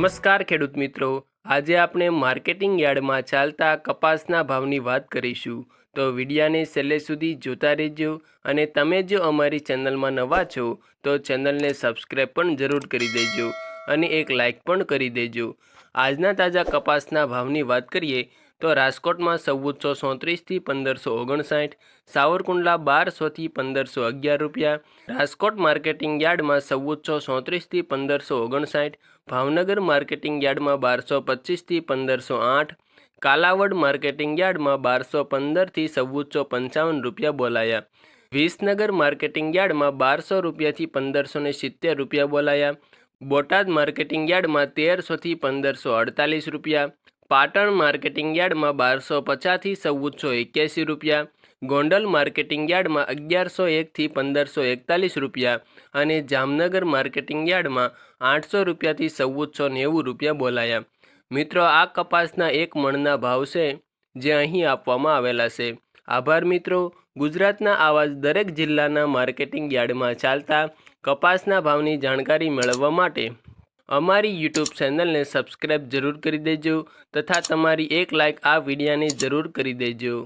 નમસ્કાર ખેડૂત મિત્રો. આજે આપણે માર્કેટિંગ યાર્ડમાં ચાલતા કપાસના ભાવની વાત કરીશું. તો વિડિયાને છેલ્લે સુધી જોતા રહેજો અને તમે જો અમારી ચેનલમાં નવા છો, તો ચેનલને સબસ્ક્રાઈબ પણ જરૂર કરી દેજો અને એક લાઈક પણ કરી દેજો. આજના તાજા કપાસના ભાવની વાત કરીએ તો રાજકોટમાં ચૌદસો સોત્રીસથી પંદરસો ઓગણસાઠ, સાવરકુંડલા બારસોથી પંદરસો અગિયાર રૂપિયા, રાજકોટ માર્કેટિંગ યાર્ડમાં ચૌદસો સોત્રીસથી પંદરસો ઓગણસાઠ, ભાવનગર માર્કેટિંગ યાર્ડમાં બારસો પચીસથી પંદરસો આઠ, કાલાવડ માર્કેટિંગ યાર્ડમાં બારસો પંદરથી ચૌદસો પંચાવન રૂપિયા બોલાયા. વિસનગર માર્કેટિંગ યાર્ડમાં બારસો રૂપિયાથી પંદરસો સિત્તેર રૂપિયા બોલાયા. બોટાદ માર્કેટિંગ યાર્ડમાં તેરસોથી પંદરસો અડતાલીસ રૂપિયા પાટણ માર્કેટિંગ યાર્ડમાં બારસો પચાસથી ચૌદસો એક્યાસી રૂપિયા, ગોંડલ માર્કેટિંગ યાર્ડમાં અગિયારસો એકથી પંદરસો એકતાલીસ રૂપિયા અને જામનગર માર્કેટિંગ યાર્ડમાં આઠસો રૂપિયાથી ચૌદસો નેવું રૂપિયા બોલાયા. મિત્રો, આ કપાસના એક મણના ભાવ છે જે અહીં આપવામાં આવેલા છે. આભાર મિત્રો. ગુજરાતના આવા જ દરેક જિલ્લાના માર્કેટિંગ યાર્ડમાં ચાલતા કપાસના ભાવની જાણકારી મેળવવા માટે અમારી યુટ્યુબ ચેનલને સબસ્ક્રાઈબ જરૂર કરી દેજો તથા તમારી એક લાઇક આ વિડીયાને જરૂર કરી દેજો.